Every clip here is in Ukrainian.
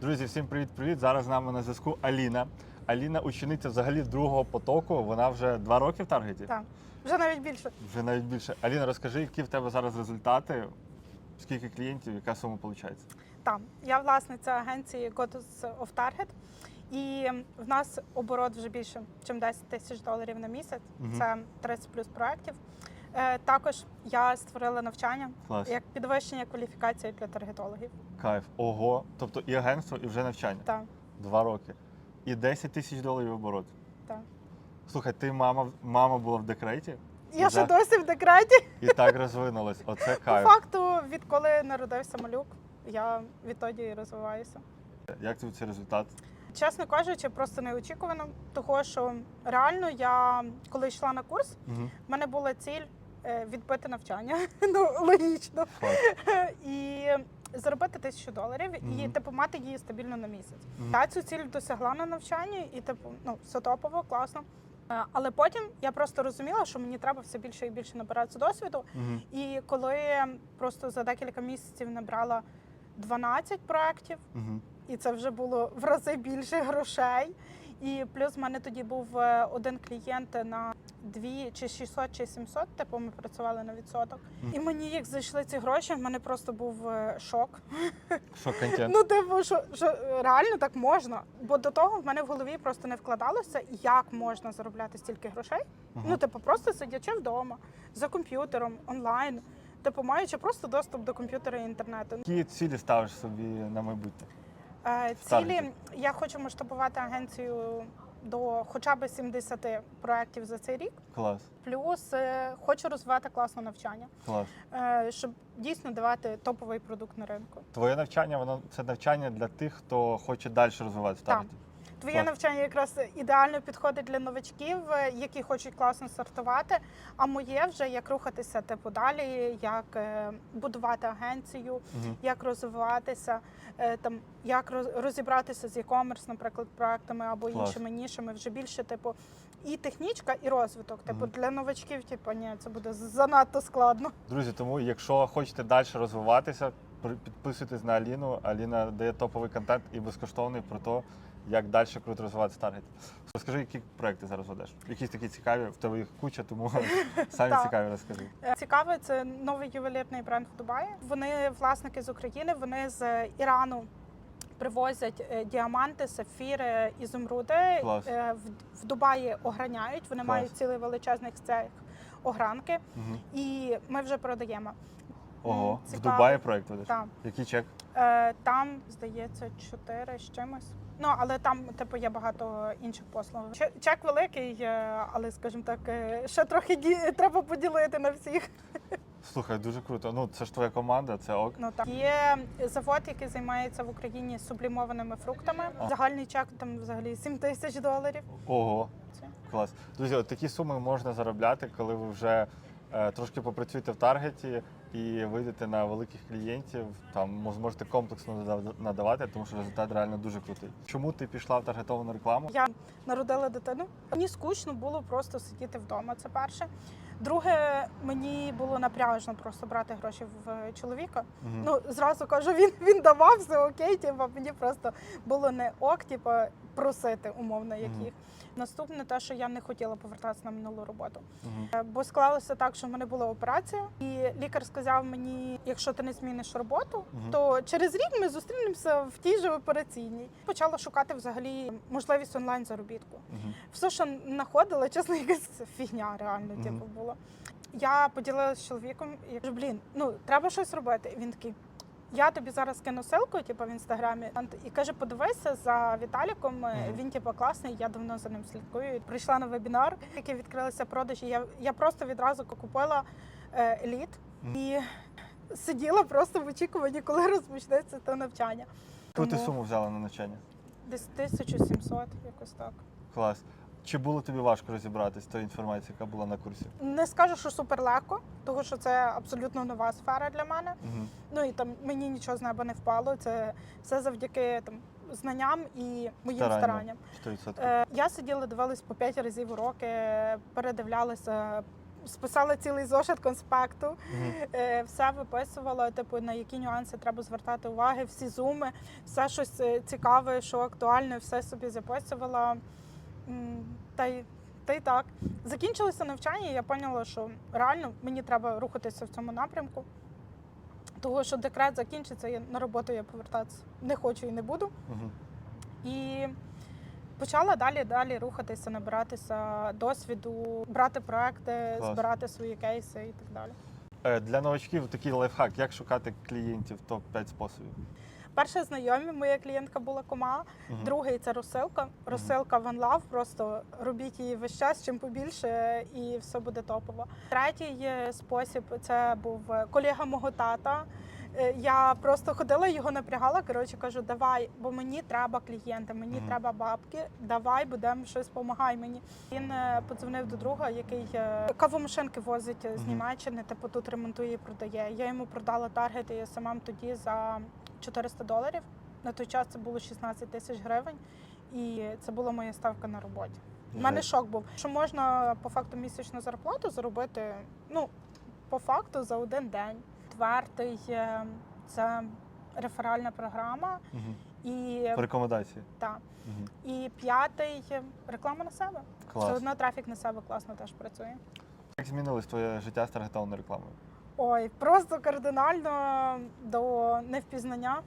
Друзі, всім привіт-привіт. Зараз з нами на зв'язку Аліна. Аліна учениця взагалі другого потоку. Вона вже два роки в таргеті. Так, вже навіть більше. Вже навіть більше. Аліна, розкажи, які в тебе зараз результати, скільки клієнтів, яка сума виходить? Там я власниця агенції Goddess of Target, і в нас оборот вже більше, ніж 10 тисяч доларів на місяць. Мгм. Це 30 плюс проєктів. Е, Також я створила навчання Клас. як підвищення кваліфікації для таргетологів. Кайф. Ого. Тобто і агентство, і вже навчання. Так, Два роки. І 10 тисяч доларів оборот. так. Слухай, ти мама, мама була в декреті Я ще досі в декреті. і так розвинулась. Оце По кайф. факту, відколи народився малюк, я відтоді і розвиваюся. Як тобі цей результат? Чесно кажучи, просто неочікувано, того що реально я коли йшла на курс, Угу. в мене була ціль відбити навчання. Ну логічно. І заробити тисячу доларів і типу мати її стабільно на місяць. Я цю ціль досягла на навчанні, і типу, ну все топово, класно. Е, Але потім я просто розуміла, що мені треба все більше і більше набиратися досвіду. Угу. І коли просто за декілька місяців набрала 12 проєктів, Угу. і це вже було в рази більше грошей. І плюс в мене тоді був е, один клієнт на 2 чи 600, чи 700, типу ми працювали на відсоток. І мені як зайшли ці гроші, в мене просто був е, шок. Що контент? Ну, типу, що, що реально так можна. Бо до того в мене в голові просто не вкладалося, як можна заробляти стільки грошей. Мгм. Ну, типу, просто сидячи вдома за комп'ютером, онлайн, типу, маючи просто доступ до комп'ютера і інтернету. Які цілі ставиш собі на майбутнє? Цілі я хочу масштабувати агенцію до хоча б 70 проєктів за цей рік. Клас, Плюс е, хочу розвивати класне навчання, клас. е, щоб дійсно давати топовий продукт на ринку. Твоє навчання, воно це навчання для тих, хто хоче далі розвиватися Так. Твоє Клас. навчання якраз ідеально підходить для новачків, е, які хочуть класно стартувати. А моє вже як рухатися типу далі, як е, будувати агенцію, Мгм. як розвиватися, е, там як розібратися з e-commerce, наприклад, проектами або Клас. іншими нішами. Вже більше, типу, і технічка, і розвиток. Типу, Мгм. для новачків, типу, ні, це буде занадто складно. Друзі, тому якщо хочете далі розвиватися, підписуйтесь на Аліну. Аліна дає топовий контент і безкоштовний про те, як далі круто розвиватися в таргеті. Розкажи, які проекти зараз ведеш? Якісь такі цікаві, в тебе їх куча, тому самі цікаві розкажи. Е, Цікаве, це новий ювелірний бренд в Дубаї. Вони власники з України, вони з Ірану. Привозять е, діаманти, сапфіри, ізумруди. Клас. Е, В, Дубаї ограняють. Вони Клас. мають цілий величезний цех огранки, Угу. і ми вже продаємо. Ого, М, в. Дубаї проект ведеш? Так. Який чек? Е, Там, здається, чотири з чимось. Ну, але там, типу, є багато інших послуг. Чек великий, е, але, скажімо так, е, ще трохи ді- треба поділити на всіх. Слухай, дуже круто. Ну, це ж твоя команда, це ок. Ну так є завод, який займається в Україні сублімованими фруктами. А. Загальний чек там взагалі 7 тисяч доларів. Ого, Це. клас. Друзі, от такі суми можна заробляти, коли ви вже е, трошки попрацюєте в таргеті і вийдете на великих клієнтів. Там зможете комплексно надав- надавати, тому що результат реально дуже крутий. Чому ти пішла в таргетовану рекламу? Я народила дитину. Мені скучно було просто сидіти вдома. Це перше. Друге, мені було напряжно просто брати гроші в чоловіка. Мгм. Ну зразу кажу, він він давав все окей. Типу, мені просто було не ок, типу, просити умовно яких. Наступне те, що я не хотіла повертатися на минулу роботу. Е, Бо склалося так, що в мене була операція, і лікар сказав мені: якщо ти не зміниш роботу, Мгм. то через рік ми зустрінемося в тій же операційній. Почала шукати взагалі можливість онлайн заробітку. Мгм. Все, що знаходила, чесно, якась фігня реально, Мгм. типу, була. Я поділилася з чоловіком і кажу, блін, ну треба щось робити. І він такий. Я тобі зараз кину ссылку, типу, в інстаграмі, і каже: подивися за Віталіком. е, Він типу класний. Я давно за ним слідкую. Прийшла на вебінар, який відкрилися продажі. Я, я просто відразу купила еліт Мгм. і сиділа просто в очікуванні, коли розпочнеться те навчання. Яку ти суму взяла на навчання? Десь 1700, якось так. Клас. Чи було тобі важко розібратись з тою інформацією, яка була на курсі? Не скажу, що супер легко, тому що це абсолютно нова сфера для мене. Угу. Ну і там мені нічого з неба не впало. Це все завдяки там знанням і моїм старанням. 100%. Е, я сиділа, дивилась по п'ять разів уроки, передивлялася списала цілий зошит конспекту. Мгм. Е, все виписувала, типу, на які нюанси треба звертати уваги, всі зуми, все щось е, цікаве, що актуальне, все собі записувала. Та й, та й так. Закінчилося навчання, і я поняла, що реально мені треба рухатися в цьому напрямку. Того, що декрет закінчиться, я на роботу я повертатися не хочу і не буду. Мгм. І почала далі далі рухатися, набиратися досвіду, брати проекти, Клас. збирати свої кейси і так далі. Е, Для новачків такий лайфхак, як шукати клієнтів, топ-5 способів. Перше знайомі, моя клієнтка була кома. Мгм. Другий це розсилка. Розсилка One Love, просто робіть її весь час, чим побільше, і все буде топово. Третій спосіб це був колега мого тата. Е, Я просто ходила, його напрягала. Коротше, кажу, давай, бо мені треба клієнти, мені Мгм. треба бабки. Давай будемо щось допомагай мені. Він е, подзвонив до друга, який е, кавомашинки возить з. Німеччини, типу тут ремонтує і продає. Я йому продала таргет і СММ тоді за 400 доларів. На той час це було 16 тисяч гривень, і це була моя ставка на роботі. У мене шок був, що можна по факту місячну зарплату заробити, ну, по факту за один день. Четвертий е, це реферальна програма. Мгм. І, По рекомендації. та, Мгм. і п'ятий реклама на себе. Все одно трафік на себе класно теж працює. Як змінилось твоє життя з таргетованою рекламою? Ой, просто кардинально до невпізнання.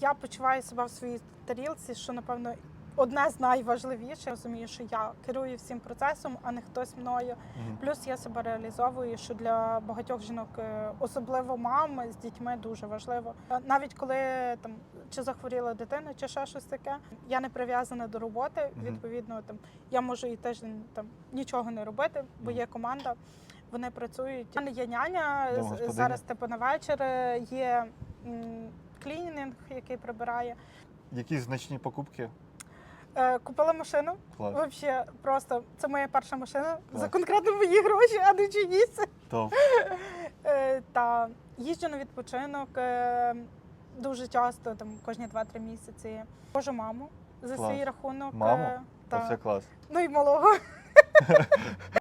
Я почуваю себе в своїй тарілці, що напевно одне з найважливіших. Я розумію, що я керую всім процесом, а не хтось мною. Мгм. Плюс я себе реалізовую, що для багатьох жінок, е, особливо мам з дітьми, дуже важливо. Навіть коли там чи захворіла дитина, чи ще щось таке, я не прив'язана до роботи. Мгм. Відповідно, там я можу і тиждень там нічого не робити, бо є команда. Вони працюють. У мене є няня з- зараз. Типу на вечір е, є клінінг, який прибирає. Якісь значні покупки? Е, Купила машину. Клас. Взагалі, просто це моя перша машина за конкретно мої гроші, а не чиїсь. Е, Та їжджу на відпочинок дуже часто, там кожні 2-3 місяці. Божу маму за Клас. свій рахунок. Маму? Та все клас. Ну і малого.